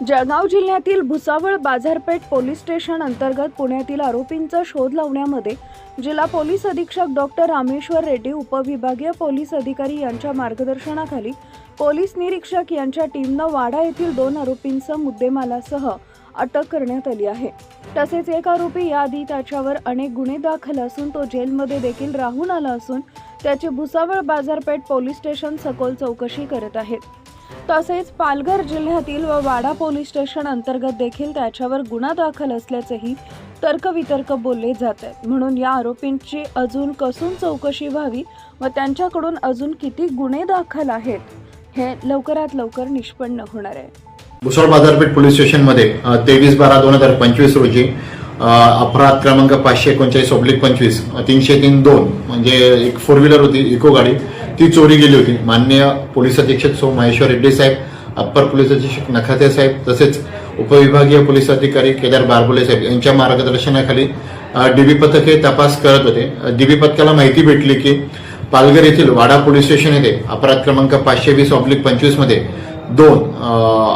जळगाव जिल्ह्यातील भुसावळ बाजारपेठ police station अंतर्गत पुण्यातील आरोपींचा शोध लावण्यामध्ये जिल्हा पोलीस अधीक्षक डॉक्टर रामेश्वर रेड्डी उपविभागीय पोलीस अधिकारी यांच्या मार्गदर्शनाखाली पोलीस निरीक्षक यांच्या टीमनं वाडा येथील दोन आरोपींचा मुद्देमालासह अटक करण्यात आली आहे. तसेच एक आरोपी याआधी त्याच्यावर अनेक गुन्हे दाखल असून तो जेलमध्ये देखील राहून आला असून त्याची भुसावळ बाजारपेठ पोलीस स्टेशन सखोल चौकशी करत आहेत. तसेच पालघर जिल्ह्यातील व वाडा पोलीस स्टेशन अंतर्गत देखील त्याच्यावर गुन्हा दाखल असल्याचेही तर्कवितर्क बोलले जात आहेत. म्हणून या आरोपींची अजून कसून चौकशी व्हावी व त्यांच्याकडून अजून किती गुन्हे दाखल आहेत हे लवकरात लवकर निष्पन्न होणार आहे. भुसावळ बाजारपेठ पोलीस स्टेशनमध्ये तेवीस बारा दोन हजार पंचवीस रोजी अपराध क्रमांक पाचशे एकोणचाळीस ऑब्लिक पंचवीस तीनशे तीन दोन म्हणजे एक फोर व्हीलर होती इको गाडी. ती चोरी गेली होती. माननीय पोलीस अधीक्षक सो महेश्वर रेड्डी साहेब अप्पर पोलीस अधीक्षक नखाते साहेब तसेच उपविभागीय पोलीस अधिकारी केदार बारबोले साहेब यांच्या मार्गदर्शनाखाली डीबी पथक हे तपास करत होते. डीबी पथकाला माहिती भेटली की पालघर येथील वाडा पोलीस स्टेशन येथे अपराध क्रमांक पाचशे वीस ऑब्लिक पंचवीसमध्ये दोन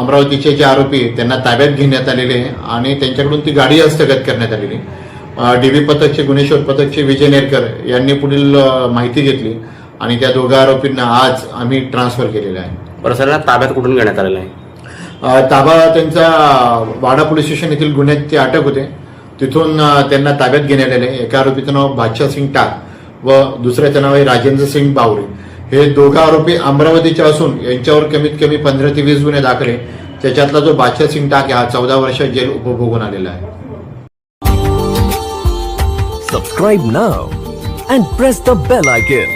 अमरावतीचे जे आरोपी त्यांना ताब्यात घेण्यात आलेले आहे आणि त्यांच्याकडून ती गाडी हस्तगत करण्यात आलेली डीबी पथकचे गुणेश्वर पथकचे विजय नेरकर यांनी पुढील माहिती घेतली. आणि त्या दोघा आरोपींना आज आम्ही ट्रान्सफर केलेलं आहे. बरं सर ताब्यात कुठून घेण्यात आलेलं आहे? अ, ताबा त्यांचा वाडा पोलीस स्टेशन येथील गुन्ह्याची अटक होते. तिथून अ, त्यांना ताब्यात घेण्यात आले. एका आरोपीचं नाव बादशाह सिंग टाक व दुसऱ्याचं नाव आहे राजेंद्र सिंग बावरे. हे दोघं आरोपी अमरावतीचे असून यांच्यावर कमीत कमी पंधरा ते वीस गुन्हे दाखल आहे त्याच्यातला जो बादशाह सिंग टाक आहे हा चौदा वर्ष जेल उपभोगून आलेला आहे. Subscribe now and press the bell icon.